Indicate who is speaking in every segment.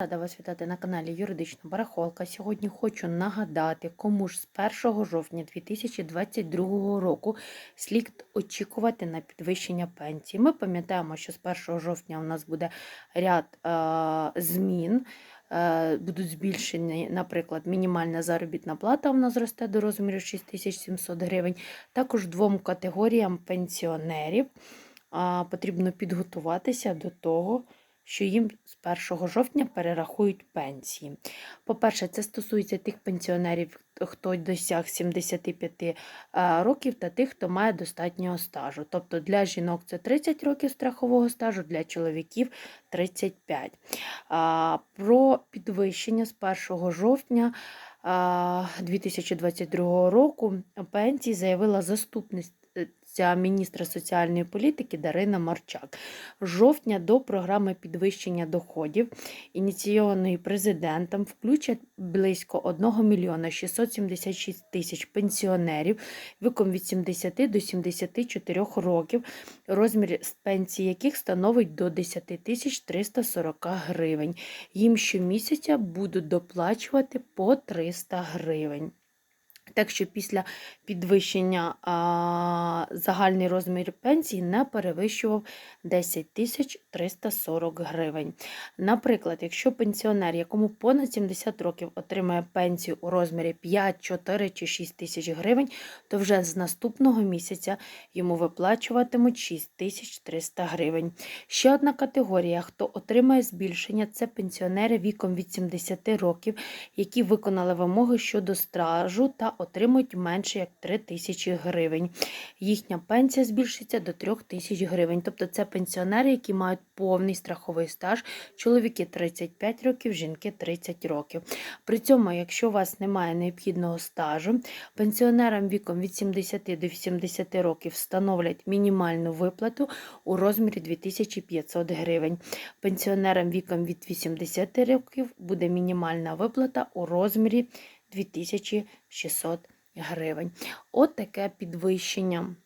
Speaker 1: Рада вас вітати на каналі Юридична Барахолка. Сьогодні хочу нагадати, кому ж з 1 жовтня 2022 року слід очікувати на підвищення пенсії. Ми пам'ятаємо, що з 1 жовтня у нас буде ряд е, змін. Е, Будуть збільшені, наприклад, мінімальна заробітна плата у нас зросте до розміру 6700 гривень. Також двом категоріям пенсіонерів потрібно підготуватися до того, що їм з 1 жовтня перерахують пенсії. По-перше, це стосується тих пенсіонерів, хто досяг 75 е, років, та тих, хто має достатнього стажу. Тобто для жінок це 30 років страхового стажу, для чоловіків 35. А, Про підвищення з 1 жовтня а, 2022 року пенсії заявила заступниця міністра соціальної політики Дарина Марчак. Жовтня до програми підвищення доходів, ініційованої президентом, включать близько 1 мільйона 676 тисяч пенсіонерів віком від 70 до 74 років, розмір пенсії яких становить до 10 тисяч 340 гривень. Їм щомісяця будуть доплачувати по 300 гривень. Так що після підвищення а, загальний розмір пенсії не перевищував 10 тисяч 340 гривень. Наприклад, якщо пенсіонер, якому понад 70 років отримає пенсію у розмірі 5, 4 чи 6 тисяч гривень, то вже з наступного місяця йому виплачуватимуть 6 тисяч 300 гривень. Ще одна категорія, хто отримає збільшення, це пенсіонери віком від 70 років, які виконали вимоги щодо стражу та отримують менше як 3 тисячі гривень. Їхня пенсія збільшиться до 3 тисяч гривень. Тобто це пенсіонери, які мають повний страховий стаж, чоловіки 35 років, жінки 30 років. При цьому, якщо у вас немає необхідного стажу, пенсіонерам віком від 70 до 80 років встановлять мінімальну виплату у розмірі 2500 гривень. Пенсіонерам віком від 80 років буде мінімальна виплата у розмірі 2600 гривень. От таке підвищення.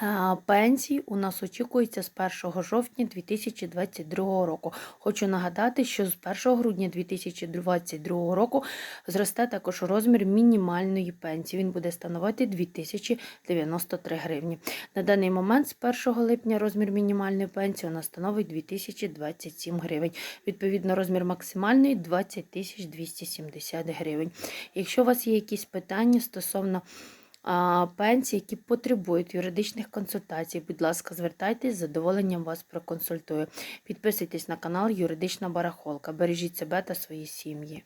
Speaker 1: А, Пенсій у нас очікується з 1 жовтня 2022 року. Хочу нагадати, що з 1 грудня 2022 року зросте також розмір мінімальної пенсії. Він буде становити 2093 гривні. На даний момент з 1 липня розмір мінімальної пенсії у нас становить 2027 гривень. Відповідно, розмір максимальної 20 270 гривень. Якщо у вас є якісь питання стосовно пенсій, які потребують юридичних консультацій. Будь ласка, звертайтесь, з задоволенням вас проконсультую. Підписуйтесь на канал Юридична Барахолка. Бережіть себе та свої сім'ї.